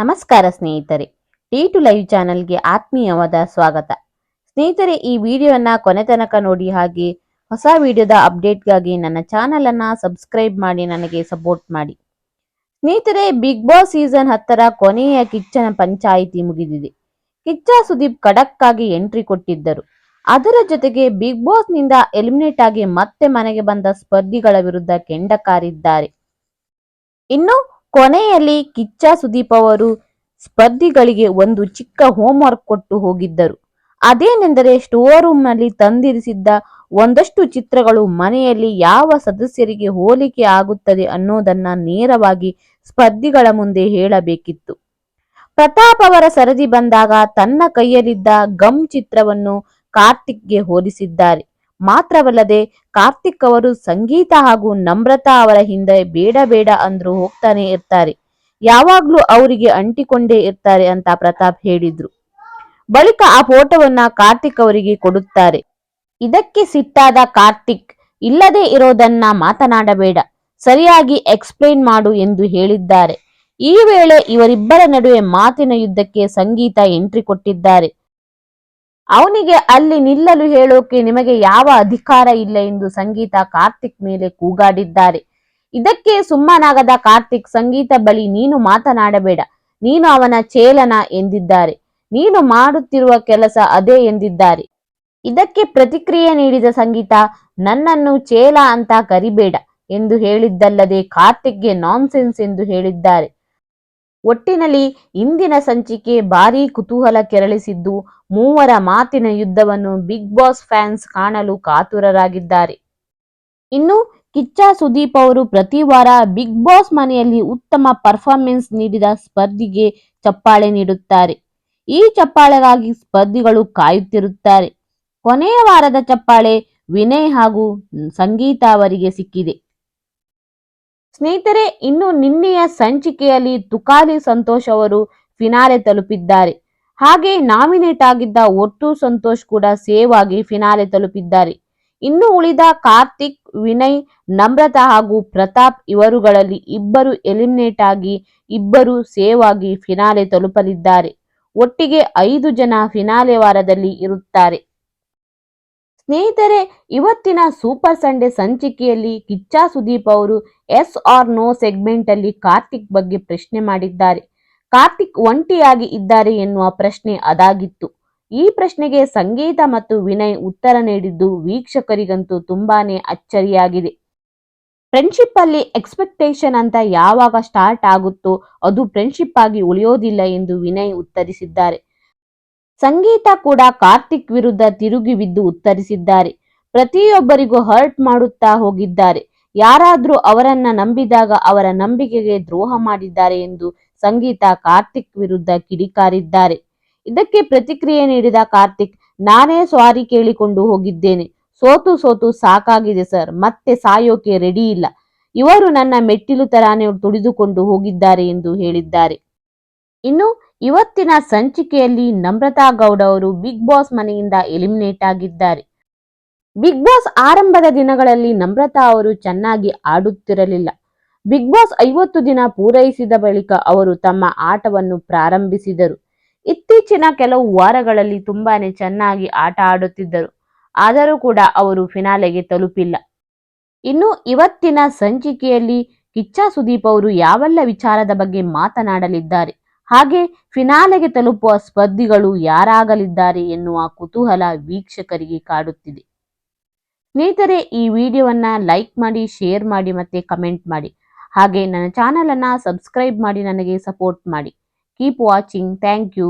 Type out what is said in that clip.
ನಮಸ್ಕಾರ ಸ್ನೇಹಿತರೆ. T to live ಚಾನೆಲ್ಗೆ ಆತ್ಮೀಯವಾದ ಸ್ವಾಗತ. ಸ್ನೇಹಿತರೆ, ಈ ವಿಡಿಯೋನ ಕೊನೆ ತನಕ ನೋಡಿ ಹಾಗೆ ಹೊಸ ವಿಡಿಯೋದ ಅಪ್ಡೇಟ್ಗಾಗಿ ನನ್ನ ಚಾನೆಲ್ ಅನ್ನ ಸಬ್ಸ್ಕ್ರೈಬ್ ಮಾಡಿ ನನಗೆ ಸಪೋರ್ಟ್ ಮಾಡಿ. ಸ್ನೇಹಿತರೆ ಬಿಗ್ ಬಾಸ್ ಸೀಸನ್ ಹತ್ತರ ಕೊನೆಯ ಕಿಚ್ಚನ ಪಂಚಾಯಿತಿ ಮುಗಿದಿದೆ. ಕಿಚ್ಚ ಸುದೀಪ್ ಖಡಕ್ ಆಗಿ ಎಂಟ್ರಿ ಕೊಟ್ಟಿದ್ದರು. ಅದರ ಜೊತೆಗೆ ಬಿಗ್ ಬಾಸ್ನಿಂದ ಎಲಿಮಿನೇಟ್ ಆಗಿ ಮತ್ತೆ ಮನೆಗೆ ಬಂದ ಸ್ಪರ್ಧಿಗಳ ವಿರುದ್ಧ ಕೆಂಡಕಾರಿದ್ದಾರೆ. ಇನ್ನು ಕೊನೆಯಲ್ಲಿ ಕಿಚ್ಚ ಸುದೀಪ್ ಅವರು ಸ್ಪರ್ಧಿಗಳಿಗೆ ಒಂದು ಚಿಕ್ಕ ಹೋಮ್ವರ್ಕ್ ಕೊಟ್ಟು ಹೋಗಿದ್ದರು. ಅದೇನೆಂದರೆ ಸ್ಟೋರ್ ರೂಮ್ನಲ್ಲಿ ತಂದಿರಿಸಿದ್ದ ಒಂದಷ್ಟು ಚಿತ್ರಗಳು ಮನೆಯಲ್ಲಿ ಯಾವ ಸದಸ್ಯರಿಗೆ ಹೋಲಿಕೆ ಆಗುತ್ತದೆ ಅನ್ನೋದನ್ನ ನೇರವಾಗಿ ಸ್ಪರ್ಧಿಗಳ ಮುಂದೆ ಹೇಳಬೇಕಿತ್ತು. ಪ್ರತಾಪ್ ಅವರ ಸರದಿ ಬಂದಾಗ ತನ್ನ ಕೈಯಲ್ಲಿದ್ದ ಗಮ್ ಚಿತ್ರವನ್ನು ಕಾರ್ತಿಕ್ಗೆ ಹೋಲಿಸಿದ್ದಾರೆ. ಮಾತ್ರವಲ್ಲದೆ ಕಾರ್ತಿಕ್ ಅವರು ಸಂಗೀತ ಹಾಗೂ ನಮ್ರತಾ ಅವರ ಹಿಂದೆ ಬೇಡ ಬೇಡ ಅಂದ್ರು ಹೋಗ್ತಾನೆ ಇರ್ತಾರೆ. ಯಾವಾಗ್ಲೂ ಅವರಿಗೆ ಅಂಟಿಕೊಂಡೇ ಇರ್ತಾರೆ ಅಂತ ಪ್ರತಾಪ್ ಹೇಳಿದ್ರು. ಬಳಿಕ ಆ ಫೋಟೋವನ್ನ ಕಾರ್ತಿಕ್ ಅವರಿಗೆ ಕೊಡುತ್ತಾರೆ. ಇದಕ್ಕೆ ಸಿಟ್ಟಾದ ಕಾರ್ತಿಕ್, ಇಲ್ಲದೆ ಇರೋದನ್ನ ಮಾತನಾಡಬೇಡ, ಸರಿಯಾಗಿ ಎಕ್ಸ್ಪ್ಲೈನ್ ಮಾಡು ಎಂದು ಹೇಳಿದ್ದಾರೆ. ಈ ವೇಳೆ ಇವರಿಬ್ಬರ ನಡುವೆ ಮಾತಿನ ಯುದ್ಧಕ್ಕೆ ಸಂಗೀತ ಎಂಟ್ರಿ ಕೊಟ್ಟಿದ್ದಾರೆ. ಅವನಿಗೆ ಅಲ್ಲಿ ನಿಲ್ಲಲು ಹೇಳೋಕೆ ನಿಮಗೆ ಯಾವ ಅಧಿಕಾರ ಇಲ್ಲ ಎಂದು ಸಂಗೀತ ಕಾರ್ತಿಕ್ ಮೇಲೆ ಕೂಗಾಡಿದ್ದಾರೆ. ಇದಕ್ಕೆ ಸುಮ್ಮನಾಗದ ಕಾರ್ತಿಕ್, ಸಂಗೀತ ಬಳಿ ನೀನು ಮಾತನಾಡಬೇಡ, ನೀನು ಅವನ ಚೇಲನ ಎಂದಿದ್ದಾರೆ, ನೀನು ಮಾಡುತ್ತಿರುವ ಕೆಲಸ ಅದೇ ಎಂದಿದ್ದಾರೆ. ಇದಕ್ಕೆ ಪ್ರತಿಕ್ರಿಯೆ ನೀಡಿದ ಸಂಗೀತ, ನನ್ನನ್ನು ಚೇಲ ಅಂತ ಕರಿಬೇಡ ಎಂದು ಹೇಳಿದ್ದಲ್ಲದೆ ಕಾರ್ತಿಕ್ಗೆ ನಾನ್ಸೆನ್ಸ್ ಎಂದು ಹೇಳಿದ್ದಾರೆ. ಒಟ್ಟಿನಲ್ಲಿ ಇಂದಿನ ಸಂಚಿಕೆ ಭಾರೀ ಕುತೂಹಲ ಕೆರಳಿಸಿದ್ದು ಮೂವರ ಮಾತಿನ ಯುದ್ಧವನ್ನು ಬಿಗ್ ಬಾಸ್ ಫ್ಯಾನ್ಸ್ ಕಾಣಲು ಕಾತುರರಾಗಿದ್ದಾರೆ. ಇನ್ನು ಕಿಚ್ಚ ಸುದೀಪ್ ಅವರು ಪ್ರತಿ ವಾರ ಬಿಗ್ ಬಾಸ್ ಮನೆಯಲ್ಲಿ ಉತ್ತಮ ಪರ್ಫಾರ್ಮೆನ್ಸ್ ನೀಡಿದ ಸ್ಪರ್ಧಿಗೆ ಚಪ್ಪಾಳೆ ನೀಡುತ್ತಾರೆ. ಈ ಚಪ್ಪಾಳೆಗಾಗಿ ಸ್ಪರ್ಧಿಗಳು ಕಾಯುತ್ತಿರುತ್ತಾರೆ. ಕೊನೆಯ ವಾರದ ಚಪ್ಪಾಳೆ ವಿನಯ್ ಹಾಗೂ ಸಂಗೀತ ಅವರಿಗೆ ಸಿಕ್ಕಿದೆ. ಸ್ನೇಹಿತರೆ, ಇನ್ನು ನಿನ್ನೆಯ ಸಂಚಿಕೆಯಲ್ಲಿ ತುಕಾಲಿ ಸಂತೋಷ್ ಅವರು ಫಿನಾಲೆ ತಲುಪಿದ್ದಾರೆ. ಹಾಗೆ ನಾಮಿನೇಟ್ ಆಗಿದ್ದ ಒಟ್ಟು ಸಂತೋಷ್ ಕೂಡ ಸೇವ್ ಆಗಿ ಫಿನಾಲೆ ತಲುಪಿದ್ದಾರೆ. ಇನ್ನು ಉಳಿದ ಕಾರ್ತಿಕ್, ವಿನಯ್, ನಮ್ರತಾ ಹಾಗೂ ಪ್ರತಾಪ್ ಇವರುಗಳಲ್ಲಿ ಇಬ್ಬರು ಎಲಿಮಿನೇಟ್ ಆಗಿ ಇಬ್ಬರು ಸೇವ್ ಆಗಿ ಫಿನಾಲೆ ತಲುಪಲಿದ್ದಾರೆ. ಒಟ್ಟಿಗೆ ಐದು ಜನ ಫಿನಾಲೆ ವಾರದಲ್ಲಿ ಇರುತ್ತಾರೆ. ಸ್ನೇಹಿತರೆ, ಇವತ್ತಿನ ಸೂಪರ್ ಸಂಡೇ ಸಂಚಿಕೆಯಲ್ಲಿ ಕಿಚ್ಚಾ ಸುದೀಪ್ ಅವರು ಎಸ್ ಆರ್ ನೋ ಸೆಗ್ಮೆಂಟ್ ಅಲ್ಲಿ ಕಾರ್ತಿಕ್ ಬಗ್ಗೆ ಪ್ರಶ್ನೆ ಮಾಡಿದ್ದಾರೆ. ಕಾರ್ತಿಕ್ ಒಂಟಿಯಾಗಿ ಇದ್ದಾರೆ ಎನ್ನುವ ಪ್ರಶ್ನೆ ಅದಾಗಿತ್ತು. ಈ ಪ್ರಶ್ನೆಗೆ ಸಂಗೀತ ಮತ್ತು ವಿನಯ್ ಉತ್ತರ ನೀಡಿದ್ದು ವೀಕ್ಷಕರಿಗಂತೂ ತುಂಬಾನೇ ಅಚ್ಚರಿಯಾಗಿದೆ. ಫ್ರೆಂಡ್ಶಿಪ್ ಅಲ್ಲಿ ಎಕ್ಸ್ಪೆಕ್ಟೇಷನ್ ಅಂತ ಯಾವಾಗ ಸ್ಟಾರ್ಟ್ ಆಗುತ್ತೋ ಅದು ಫ್ರೆಂಡ್ಶಿಪ್ ಆಗಿ ಉಳಿಯೋದಿಲ್ಲ ಎಂದು ವಿನಯ್ ಉತ್ತರಿಸಿದ್ದಾರೆ. ಸಂಗೀತ ಕೂಡ ಕಾರ್ತಿಕ್ ವಿರುದ್ಧ ತಿರುಗಿ ಬಿದ್ದು ಉತ್ತರಿಸಿದ್ದಾರೆ. ಪ್ರತಿಯೊಬ್ಬರಿಗೂ ಹರ್ಟ್ ಮಾಡುತ್ತಾ ಹೋಗಿದ್ದಾರೆ. ಯಾರಾದ್ರೂ ಅವರನ್ನ ನಂಬಿದಾಗ ಅವರ ನಂಬಿಕೆಗೆ ದ್ರೋಹ ಮಾಡಿದ್ದಾರೆ ಎಂದು ಸಂಗೀತ ಕಾರ್ತಿಕ್ ವಿರುದ್ಧ ಕಿಡಿಕಾರಿದ್ದಾರೆ. ಇದಕ್ಕೆ ಪ್ರತಿಕ್ರಿಯೆ ನೀಡಿದ ಕಾರ್ತಿಕ್, ನಾನೇ ಸ್ವಾರಿ ಕೇಳಿಕೊಂಡು ಹೋಗಿದ್ದೇನೆ. ಸೋತು ಸೋತು ಸಾಕಾಗಿದೆ ಸರ್, ಮತ್ತೆ ಸಾಯೋಕೆ ರೆಡಿ ಇಲ್ಲ. ಇವರು ನನ್ನ ಮೆಟ್ಟಿಲು ತರಾನೇ ತುಳಿದುಕೊಂಡು ಹೋಗಿದ್ದಾರೆ ಎಂದು ಹೇಳಿದ್ದಾರೆ. ಇನ್ನು ಇವತ್ತಿನ ಸಂಚಿಕೆಯಲ್ಲಿ ನಮ್ರತಾ ಗೌಡ ಅವರು ಬಿಗ್ ಬಾಸ್ ಮನೆಯಿಂದ ಎಲಿಮಿನೇಟ್ ಆಗಿದ್ದಾರೆ. ಬಿಗ್ ಬಾಸ್ ಆರಂಭದ ದಿನಗಳಲ್ಲಿ ನಮ್ರತಾ ಅವರು ಚೆನ್ನಾಗಿ ಆಡುತ್ತಿರಲಿಲ್ಲ. ಬಿಗ್ ಬಾಸ್ ಐವತ್ತು ದಿನ ಪೂರೈಸಿದ ಬಳಿಕ ಅವರು ತಮ್ಮ ಆಟವನ್ನು ಪ್ರಾರಂಭಿಸಿದರು. ಇತ್ತೀಚಿನ ಕೆಲವು ವಾರಗಳಲ್ಲಿ ತುಂಬಾನೇ ಚೆನ್ನಾಗಿ ಆಟ ಆಡುತ್ತಿದ್ದರು. ಆದರೂ ಕೂಡ ಅವರು ಫಿನಾಲೆಗೆ ತಲುಪಿಲ್ಲ. ಇನ್ನು ಇವತ್ತಿನ ಸಂಚಿಕೆಯಲ್ಲಿ ಕಿಚ್ಚ ಸುದೀಪ್ ಅವರು ಯಾವೆಲ್ಲ ವಿಚಾರದ ಬಗ್ಗೆ ಮಾತನಾಡಲಿದ್ದಾರೆ, ಹಾಗೆ ಫಿನಾಲೆಗೆ ತಲುಪುವ ಸ್ಪರ್ಧಿಗಳು ಯಾರಾಗಲಿದ್ದಾರೆ ಎನ್ನುವ ಕುತೂಹಲ ವೀಕ್ಷಕರಿಗೆ ಕಾಡುತ್ತಿದೆ. ಸ್ನೇಹಿತರೆ, ಈ ವಿಡಿಯೋವನ್ನ ಲೈಕ್ ಮಾಡಿ ಶೇರ್ ಮಾಡಿ ಮತ್ತೆ ಕಮೆಂಟ್ ಮಾಡಿ. ಹಾಗೆ ನನ್ನ ಚಾನಲ್ ಅನ್ನ ಸಬ್ಸ್ಕ್ರೈಬ್ ಮಾಡಿ, ನನಗೆ ಸಪೋರ್ಟ್ ಮಾಡಿ. Keep watching thank you